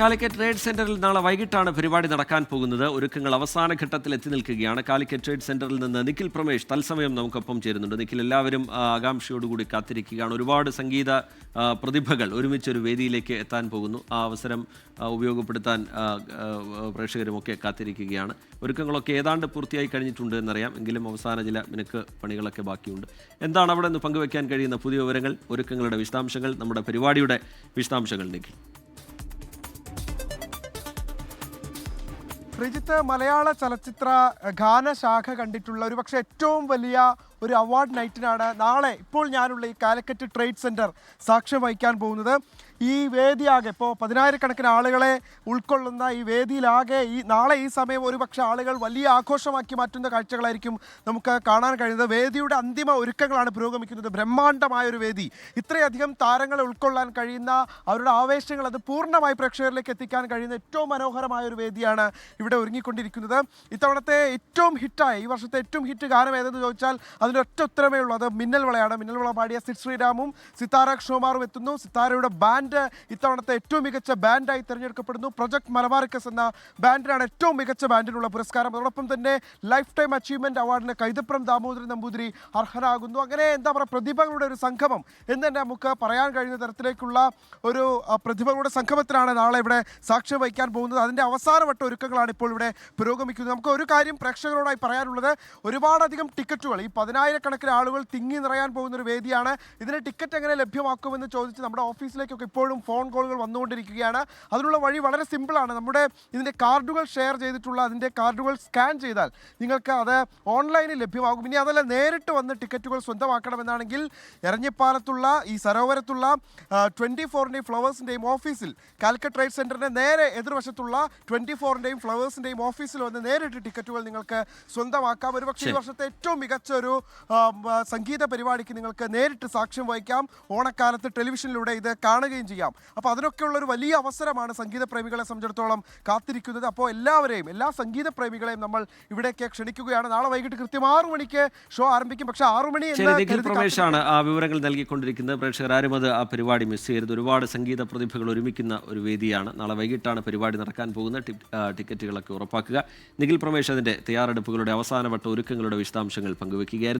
Calicut trade സെന്ററിൽ നാളെ വൈകിട്ടാണ് പരിപാടി നടക്കാൻ പോകുന്നത്. ഒരുക്കങ്ങൾ അവസാന ഘട്ടത്തിൽ എത്തി നിൽക്കുകയാണ്. കാലിക്കറ്റ് ട്രേഡ് സെന്ററിൽ നിന്ന് നിഖിൽ പ്രമേഷ് തത്സമയം നമുക്കൊപ്പം ചേരുന്നുണ്ട്. നിഖിൽ എല്ലാവരും ആകാംക്ഷയോടുകൂടി കാത്തിരിക്കുകയാണ്. ഒരുപാട് സംഗീത പ്രതിഭകൾ ഒരുമിച്ച് ഒരു വേദിയിലേക്ക് എത്താൻ പോകുന്നു. ആ അവസരം ഉപയോഗപ്പെടുത്താൻ പ്രേക്ഷകരുമൊക്കെ കാത്തിരിക്കുകയാണ്. ഒരുക്കങ്ങളൊക്കെ ഏതാണ്ട് പൂർത്തിയായി കഴിഞ്ഞിട്ടുണ്ട് എന്നറിയാം. എങ്കിലും അവസാന ചില മിനക്ക് പണികളൊക്കെ ബാക്കിയുണ്ട്. എന്താണ് അവിടെ നിന്ന് പങ്കുവയ്ക്കാൻ കഴിയുന്ന പുതിയ വിവരങ്ങൾ ഒരുക്കങ്ങളുടെ വിശദാംശങ്ങൾ നമ്മുടെ പരിപാടിയുടെ വിശദാംശങ്ങൾ നിഖിൽ? ശ്രീജിത്ത് മലയാള ചലച്ചിത്ര ഗാനശാഖ കണ്ടിട്ടുള്ള ഒരു പക്ഷേ ഏറ്റവും വലിയ ഒരു അവാർഡ് നൈറ്റിനാണ് നാളെ ഇപ്പോൾ ഞാനുള്ള ഈ കാലിക്കറ്റ് ട്രേഡ് സെന്റർ സാക്ഷ്യം വഹിക്കാൻ പോകുന്നത്. ഈ വേദിയാകെ ഇപ്പോൾ പതിനായിരക്കണക്കിന് ആളുകളെ ഉൾക്കൊള്ളുന്ന ഈ വേദിയിലാകെ ഈ നാളെ ഈ സമയം ഒരുപക്ഷെ ആളുകൾ വലിയ ആഘോഷമാക്കി മാറ്റുന്ന കാഴ്ചകളായിരിക്കും നമുക്ക് കാണാൻ കഴിയുന്നത്. വേദിയുടെ അന്തിമ ഒരുക്കങ്ങളാണ് പുരോഗമിക്കുന്നത്. ബ്രഹ്മാണ്ഡമായ ഒരു വേദി. ഇത്രയധികം താരങ്ങളെ ഉൾക്കൊള്ളാൻ കഴിയുന്ന അവരുടെ ആവേശങ്ങൾ അത് പൂർണമായി പ്രേക്ഷകരിലേക്ക് എത്തിക്കാൻ കഴിയുന്ന ഏറ്റവും മനോഹരമായ ഒരു വേദിയാണ് ഇവിടെ ഒരുങ്ങിക്കൊണ്ടിരിക്കുന്നത്. ഇത്തവണത്തെ ഏറ്റവും ഹിറ്റായ ഈ വർഷത്തെ ഏറ്റവും ഹിറ്റ് ഗാനം ഏതെന്ന് ചോദിച്ചാൽ അതിന് ഒറ്റ ഉത്തരമേ ഉള്ളൂ. അത് മിന്നൽ വളയാണ്. മിന്നൽ വള പാടിയ സിദ് ശ്രീരാമും സിത്താര ഷോമാറും എത്തുന്നു. സിത്താരയുടെ ബാൻഡ് ഇത്തവണത്തെ ഏറ്റവും മികച്ച ബാൻഡായി തിരഞ്ഞെടുക്കപ്പെടുന്നു. പ്രൊജക്ട് മലബാറിക്കസ് എന്ന ബാൻഡിനാണ് ഏറ്റവും മികച്ച ബാൻഡിനുള്ള പുരസ്കാരം. അതോടൊപ്പം തന്നെ ലൈഫ് ടൈം അച്ചീവ്മെന്റ് അവാർഡിന് കൈതപ്രം ദാമോദരൻ നമ്പൂതിരി അർഹനാകുന്നു. അങ്ങനെ എന്താ പറയുക പ്രതിഭകളുടെ ഒരു സംഗമം എന്ന് തന്നെ നമുക്ക് പറയാൻ കഴിയുന്ന തരത്തിലേക്കുള്ള ഒരു പ്രതിഭകളുടെ സംഗമത്തിലാണ് നാളെ ഇവിടെ സാക്ഷ്യം വഹിക്കാൻ പോകുന്നത്. അതിന്റെ അവസാനവട്ട ഒരുക്കങ്ങളാണ് ഇപ്പോൾ ഇവിടെ പുരോഗമിക്കുന്നത്. നമുക്ക് ഒരു കാര്യം പ്രേക്ഷകരോടായി പറയാനുള്ളത്. ഒരുപാടധികം ടിക്കറ്റുകൾ ഈ പതിനായിരക്കണക്കിന് ആളുകൾ തിങ്ങി നിറയാൻ പോകുന്ന ഒരു വേദിയാണ്. ഇതിന് ടിക്കറ്റ് എങ്ങനെ ലഭ്യമാക്കുമെന്ന് ചോദിച്ച് നമ്മുടെ ഓഫീസിലേക്കൊക്കെ ഇപ്പോഴും ഫോൺ കോളുകൾ വന്നുകൊണ്ടിരിക്കുകയാണ്. അതിനുള്ള വഴി വളരെ സിമ്പിളാണ്. നമ്മുടെ ഇതിന്റെ കാർഡുകൾ ഷെയർ ചെയ്തിട്ടുള്ള അതിന്റെ കാർഡുകൾ സ്കാൻ ചെയ്താൽ നിങ്ങൾക്ക് അത് ഓൺലൈനിൽ ലഭ്യമാകും. ഇനി അതല്ല നേരിട്ട് വന്ന് ടിക്കറ്റുകൾ സ്വന്തമാക്കണമെന്നാണെങ്കിൽ എറഞ്ഞിപ്പാലത്തുള്ള ഈ സരോവരത്തുള്ള ട്വന്റി ഫോറിന്റെയും ഫ്ലവേഴ്സിന്റെയും ഓഫീസിൽ കാലിക്കറ്റ് ട്രേഡ് സെന്ററിന്റെ നേരെ എതിർവശത്തുള്ള ട്വന്റി ഫോറിന്റെയും ഫ്ലവേഴ്സിന്റെയും ഓഫീസിൽ വന്ന് നേരിട്ട് ടിക്കറ്റുകൾ നിങ്ങൾക്ക് സ്വന്തമാക്കാം. ഒരുപക്ഷെ ഈ വർഷത്തെ ഏറ്റവും മികച്ച ഒരു സംഗീത പരിപാടിക്ക് നിങ്ങൾക്ക് നേരിട്ട് സാക്ഷ്യം വഹിക്കാം. ഓണക്കാലത്ത് ടെലിവിഷനിലൂടെ ഇത് കാണുകയും ചെയ്യാം. അപ്പോൾ അതിനൊക്കെയുള്ള ഒരു വലിയ അവസരമാണ് സംഗീത പ്രേമികളെ സംബന്ധിച്ചിടത്തോളം കാത്തിരിക്കുന്നത്. അപ്പോൾ എല്ലാവരെയും എല്ലാ സംഗീത പ്രേമികളെയും നമ്മൾ ഇവിടേക്ക് ക്ഷണിക്കുകയാണ്. നാളെ വൈകിട്ട് കൃത്യം ആറു മണിക്ക് ഷോ ആരംഭിക്കും. പക്ഷേ ആറു മണി കരുതി ആ വിവരങ്ങൾ നൽകിക്കൊണ്ടിരിക്കുന്നത്. പ്രേക്ഷകർ ആരും അത് ആ പരിപാടി മിസ് ചെയ്യരുത്. ഒരുപാട് സംഗീത പ്രതിഭകൾ ഒരുമിക്കുന്ന ഒരു വേദിയാണ്. നാളെ വൈകിട്ടാണ് പരിപാടി നടക്കാൻ പോകുന്ന ടിക്കറ്റുകളൊക്കെ ഉറപ്പാക്കുക. നിഖിൽ പ്രമേഷ് അതിന്റെ തയ്യാറെടുപ്പുകളുടെ അവസാനവട്ട ഒരുക്കങ്ങളുടെ വിശദാംശങ്ങൾ പങ്കുവെക്കുകയായിരുന്നു.